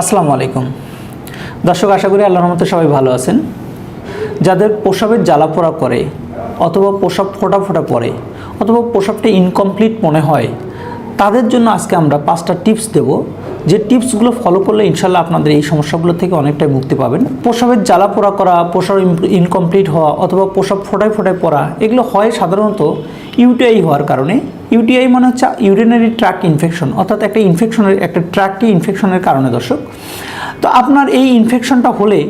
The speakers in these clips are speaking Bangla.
আসসালামু আলাইকুম। দর্শক, আশা করি আল্লাহর মতো সবাই ভালো আছেন। যাদের প্রসাবের জ্বালা পোড়া করে অথবা প্রসাব ফোটা ফোটা পড়ে অথবা প্রসাবটা ইনকমপ্লিট মনে হয়, তাদের জন্য আজকে আমরা পাঁচটা টিপস দেব। যে টিপসগুলো ফলো করলে ইনশাল্লাহ আপনাদের এই সমস্যাগুলো থেকে অনেকটাই মুক্তি পাবেন। প্রসাবের জ্বালা পোড়া করা প্রসাব ইনকমপ্লিট হওয়া অথবা প্রসাব ফোটায় ফোটায় পড়া এগুলো হয় সাধারণত ইউটিআই হওয়ার কারণে। ইউটিআই মানে হচ্ছে ইউরিনারি ট্র্যাক ইনফেকশন অর্থাৎ একটা ইনফেকশনের একটা ট্র্যাকটি ইনফেকশনের কারণে দর্শক। তো আপনার এই ইনফেকশনটা হলে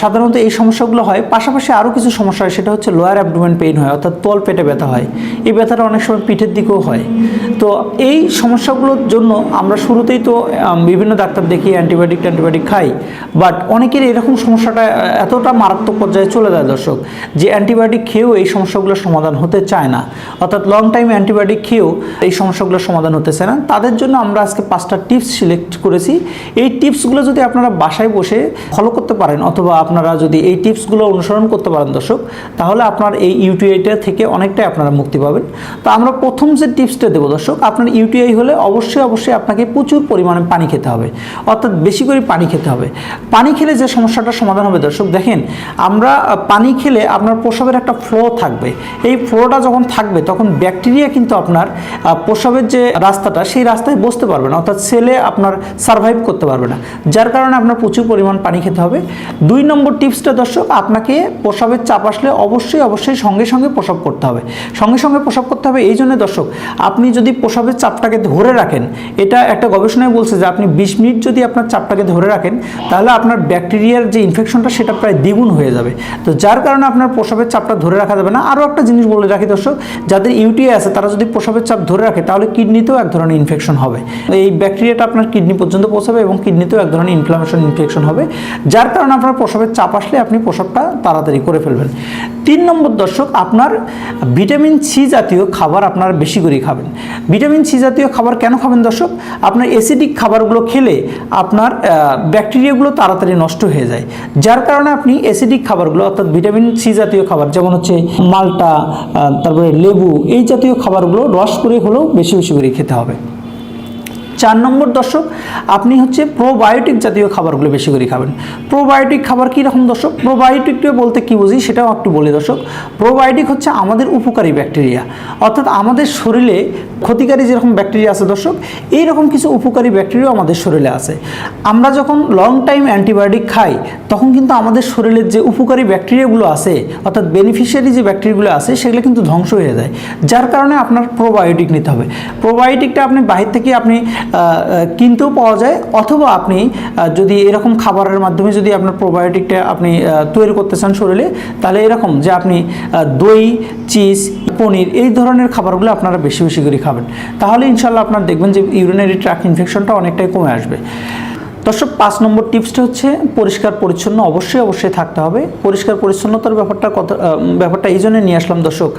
সাধারণত এই সমস্যাগুলো হয়। পাশাপাশি আরও কিছু সমস্যা হয়, সেটা হচ্ছে লোয়ার অ্যাবডোমেন পেইন হয়, অর্থাৎ তল পেটে ব্যথা হয়। এই ব্যথাটা অনেক সময় পিঠের দিকেও হয়। তো এই সমস্যাগুলোর জন্য আমরা শুরুতেই তো বিভিন্ন ডাক্তার দেখি অ্যান্টিবায়োটিক অ্যান্টিবায়োটিক খাই। বাট অনেকের এরকম সমস্যাটা এতটা মারাত্মক পর্যায়ে চলে যায় দর্শক, যে অ্যান্টিবায়োটিক খেয়েও এই সমস্যাগুলোর সমাধান হতে চায় না। অর্থাৎ লং টাইম অ্যান্টিবায়োটিক খেয়েও এই সমস্যাগুলোর সমাধান হতে চায় না। তাদের জন্য আমরা আজকে পাঁচটা টিপস সিলেক্ট করেছি। এই টিপসগুলো যদি আপনারা বাসায় বসে ফলো করতে পারেন, অথবা আপনারা যদি এই টিপসগুলো অনুসরণ করতে পারেন দর্শক, তাহলে আপনার এই ইউটিআইটা থেকে অনেকটাই আপনারা মুক্তি পাবেন। তো আমরা প্রথম যে টিপসটা দেবো দর্শক, আপনার ইউটিআই হলে অবশ্যই অবশ্যই আপনাকে প্রচুর পরিমাণে পানি খেতে হবে। অর্থাৎ বেশি করে পানি খেতে হবে। পানি খেলে যে সমস্যাটা সমাধান হবে দর্শক, দেখেন, আমরা পানি খেলে আপনার প্রসবের একটা ফ্লো থাকবে। এই ফ্লোটা যখন থাকবে, তখন ব্যাকটেরিয়া কিন্তু আপনার প্রসবের যে রাস্তাটা, সেই রাস্তায় বসতে পারবে না। অর্থাৎ সেলে আপনার সার্ভাইভ করতে পারবে না। যার কারণে আপনার প্রচুর পরিমাণ পানি খেতে হবে। দুই নম্বর টিপসটা দর্শক, আপনাকে প্রসাবের চাপ আসলে অবশ্যই অবশ্যই সঙ্গে সঙ্গে প্রসব করতে হবে। সঙ্গে সঙ্গে প্রসব করতে হবে এই জন্য দর্শক, আপনি যদি প্রসাবের চাপটাকে ধরে রাখেন, এটা একটা গবেষণায় বলছে যে আপনি বিশ মিনিট যদি আপনার চাপটাকে ধরে রাখেন, তাহলে আপনার ব্যাকটেরিয়ার যে ইনফেকশনটা সেটা প্রায় দ্বিগুণ হয়ে যাবে। তো যার কারণে আপনার প্রসাবের চাপটা ধরে রাখা যাবে না। আরও একটা জিনিস বলে রাখি দর্শক, যাদের ইউটিআই আছে, তারা যদি প্রসাবের চাপ ধরে রাখে, তাহলে কিডনিতেও এক ধরনের ইনফেকশন হবে। এই ব্যাকটেরিয়াটা আপনার কিডনি পর্যন্ত পৌঁছাবে এবং কিডনিতেও এক ধরনের ইনফ্লামেশন ইনফেকশন হবে। যার কারণে আপনার প্রসবের চাপ আসলে আপনি প্রসবটা তাড়াতাড়ি করে ফেলবেন। তিন নম্বর দর্শক, আপনার ভিটামিন সি জাতীয় খাবার আপনার বেশি করে খাবেন। ভিটামিন সি জাতীয় খাবার কেন খাবেন দর্শক? আপনার অ্যাসিডিক খাবারগুলো খেলে আপনার ব্যাকটেরিয়াগুলো তাড়াতাড়ি নষ্ট হয়ে যায়। যার কারণে আপনি অ্যাসিডিক খাবারগুলো অর্থাৎ ভিটামিন সি জাতীয় খাবার, যেমন হচ্ছে মালটা তারপরে লেবু, এই জাতীয় খাবারগুলো রস করে হলেও বেশি বেশি করে খেতে হবে। চার নম্বর দর্শক, আপনি হচ্ছে প্রোবায়োটিক জাতীয় খাবারগুলো বেশি করে খাবেন। প্রোবায়োটিক খাবার কী রকম দর্শক? প্রোবায়োটিকটা বলতে কী বুঝি সেটাও একটু বলি দর্শক। প্রোবায়োটিক হচ্ছে আমাদের উপকারী ব্যাকটেরিয়া অর্থাৎ আমাদের শরীরে ক্ষতিকারী যেরকম ব্যাকটেরিয়া আছে দর্শক এই রকম কিছু উপকারী ব্যাকটেরিয়াও আমাদের শরীরে আছে। আমরা যখন লং টাইম অ্যান্টিবায়োটিক খাই, তখন কিন্তু আমাদের শরীরের যে উপকারী ব্যাকটেরিয়াগুলো আছে, অর্থাৎ বেনিফিশিয়ারি যে ব্যাকটেরিয়াগুলো আছে, সেগুলো কিন্তু ধ্বংস হয়ে যায়। যার কারণে আপনার প্রোবায়োটিক নিতে হবে। প্রোবায়োটিকটা আপনি বাহির থেকে আপনি কিনতেও পাওয়া যায়, অথবা আপনি যদি এরকম খাবারের মাধ্যমে যদি আপনার প্রোবায়োটিকটা আপনি তৈরি করতে চান শরীরে, তাহলে এরকম যে আপনি দই চিজ পনির এই ধরনের খাবারগুলো আপনারা বেশি বেশি করে খাবেন। তাহলে ইনশাল্লাহ আপনার দেখবেন যে ইউরিনারি ট্র্যাক ইনফেকশনটা অনেকটাই কমে আসবে। দর্শক, পাঁচ নম্বর টিপসটা হচ্ছে পরিষ্কার পরিচ্ছন্ন অবশ্যই অবশ্যই থাকতে হবে। পরিষ্কার পরিচ্ছন্নতার ব্যাপারটা কত ব্যাপারটা এই জন্য নিয়ে আসলাম দর্শক,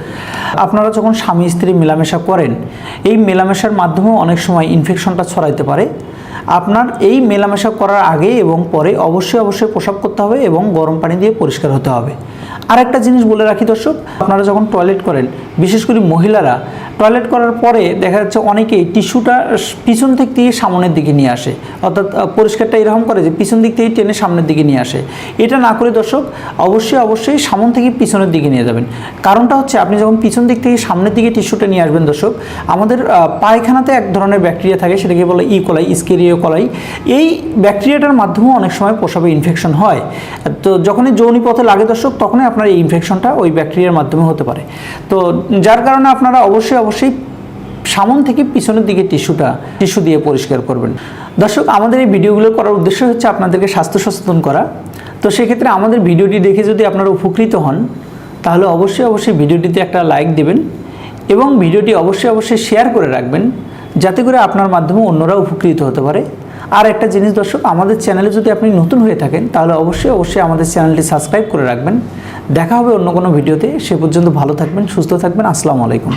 আপনারা যখন স্বামী স্ত্রী মেলামেশা করেন, এই মেলামেশার মাধ্যমেও অনেক সময় ইনফেকশনটা ছড়াইতে পারে। আপনার এই মেলামেশা করার আগে এবং পরে অবশ্যই অবশ্যই প্রসাব করতে হবে এবং গরম পানি দিয়ে পরিষ্কার হতে হবে। আরেকটা জিনিস বলে রাখি দর্শক, আপনারা যখন টয়লেট করেন, বিশেষ করে মহিলারা টয়লেট করার পরে দেখা যাচ্ছে অনেকেই টিস্যুটা পিছন দিক থেকে সামনের দিকে নিয়ে আসে। অর্থাৎ পরিষ্কারটা এরকম করে যে পিছন দিক থেকে টেনে সামনের দিকে নিয়ে আসে। এটা না করে দর্শক, অবশ্যই অবশ্যই সামন থেকে পিছনের দিকে নিয়ে যাবেন। কারণটা হচ্ছে আপনি যখন পিছন দিক থেকে সামনের দিকে টিস্যুটা নিয়ে আসবেন দর্শক, আমাদের পায়খানাতে এক ধরনের ব্যাকটেরিয়া থাকে, সেটাকে বলে ই কোলাই স্কেরিও কোলাই, এই ব্যাকটেরিয়াটার মাধ্যমেও অনেক সময় প্রসাবে ইনফেকশন হয়। তো যখনই যৌনি পথে লাগে দর্শক, তখনই আপনার এই ইনফেকশনটা ওই ব্যাকটেরিয়ার মাধ্যমে হতে পারে। তো যার কারণে আপনারা অবশ্যই অবশ্যই সামন থেকে পিছনের দিকে টিস্যুটা, টিস্যু দিয়ে পরিষ্কার করবেন। দর্শক, আমাদের এই ভিডিওগুলো করার উদ্দেশ্য হচ্ছে আপনাদেরকে স্বাস্থ্য সচেতন করা। তো সেক্ষেত্রে আমাদের ভিডিওটি দেখে যদি আপনারা উপকৃত হন, তাহলে অবশ্যই অবশ্যই ভিডিওটিতে একটা লাইক দেবেন এবং ভিডিওটি অবশ্যই অবশ্যই শেয়ার করে রাখবেন। যাতে করে আপনার মাধ্যমে অন্যরা উপকৃত হতে পারে। আর একটা জিনিস দর্শক, আমাদের চ্যানেলে যদি আপনি নতুন হয়ে থাকেন, তাহলে অবশ্যই অবশ্যই আমাদের চ্যানেলটি সাবস্ক্রাইব করে রাখবেন। দেখা হবে অন্য কোনো ভিডিওতে সে পর্যন্ত ভালো থাকবেন, সুস্থ থাকবেন। আসসালামু আলাইকুম।